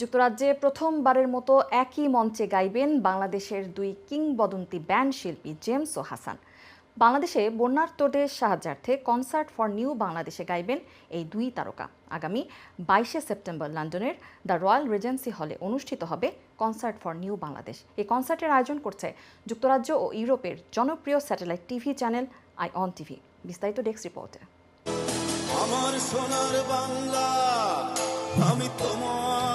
যুক্তরাজ্যে প্রথমবারের মতো একই মঞ্চে গাইবেন বাংলাদেশের দুই কিংবদন্তি ব্যান্ড শিল্পী জেমস ও হাসান। বাংলাদেশে বন্যার্তদের সাহায্যার্থে কনসার্ট ফর নিউ বাংলাদেশে গাইবেন এই দুই তারকা। আগামী বাইশে সেপ্টেম্বর লন্ডনের দ্য রয়্যাল রেজেন্সি হলে অনুষ্ঠিত হবে কনসার্ট ফর নিউ বাংলাদেশ। এই কনসার্টের আয়োজন করছে যুক্তরাজ্য ও ইউরোপের জনপ্রিয় satellite TV channel Ion TV. বিস্তারিত ডেস্ক রিপোর্টে। আমার সোনার বাংলা, আমি তোমায়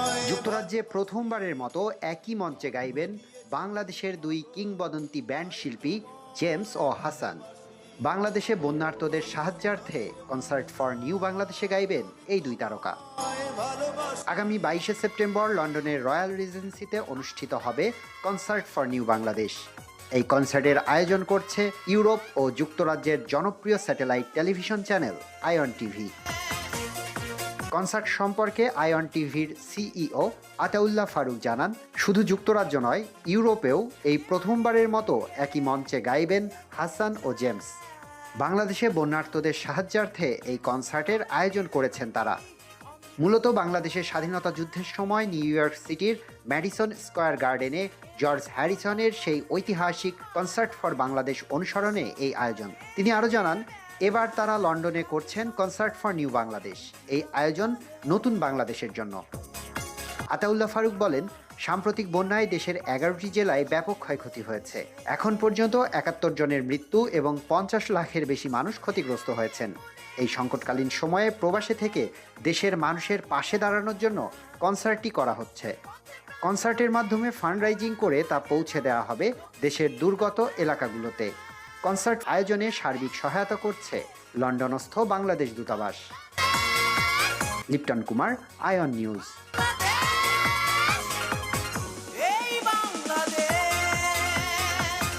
যুক্তরাজ্যে প্রথমবারের মতো একই মঞ্চে গাইবেন বাংলাদেশের দুই কিংবদন্তি ব্যান্ড শিল্পী জেমস ও হাসান। বাংলাদেশে বন্যার্তদের সাহায্যার্থে কনসার্ট ফর নিউ বাংলাদেশে গাইবেন এই দুই তারকা। আগামী বাইশে সেপ্টেম্বর লন্ডনের রয়্যাল রিজেন্সিতে অনুষ্ঠিত হবে কনসার্ট ফর নিউ বাংলাদেশ। এই কনসার্টের আয়োজন করছে ইউরোপ ও যুক্তরাজ্যের জনপ্রিয় satellite television channel Ion TV. Concert সম্পর্কে আয়ন টিভির সিইও আতাউল্লাহ ফারুক জানান, শুধু যুক্তরাজ্য নয়, ইউরোপেও এই প্রথমবারের মতো একই মঞ্চে গাইবেন হাসান ও জেমস। বাংলাদেশে বন্যার্তদের সাহায্যার্থে এই কনসার্টের আয়োজন করেছেন তারা। মূলত বাংলাদেশের স্বাধীনতা যুদ্ধের সময় নিউ ইয়র্ক সিটির ম্যাডিসন স্কয়ার গার্ডেনে জর্জ হ্যারিসনের সেই ঐতিহাসিক কনসার্ট ফর বাংলাদেশ অনুসরণে এই আয়োজন। তিনি আরও জানান এবার তারা লন্ডনে করছেন কনসার্ট ফর নিউ বাংলাদেশ। এই আয়োজন নতুন বাংলাদেশের জন্য। আতাউল্লাহ ফারুক বলেন, সাম্প্রতিক বন্যায় দেশের এগারোটি জেলায় ব্যাপক ক্ষয়ক্ষতি হয়েছে। এখন পর্যন্ত একাত্তর জনের মৃত্যু এবং পঞ্চাশ লাখের বেশি মানুষ ক্ষতিগ্রস্ত হয়েছেন। এই সংকটকালীন সময়ে প্রবাসে থেকে দেশের মানুষের পাশে দাঁড়ানোর জন্য কনসার্টটি করা হচ্ছে। কনসার্টের মাধ্যমে ফান্ডরাইজিং করে তা পৌঁছে দেওয়া হবে দেশের দুর্গত এলাকাগুলোতে। কনসার্ট আয়োজনে সার্বিক সহায়তা করছে লন্ডনস্থ বাংলাদেশ দূতাবাস। Lipton Kumar Ion news.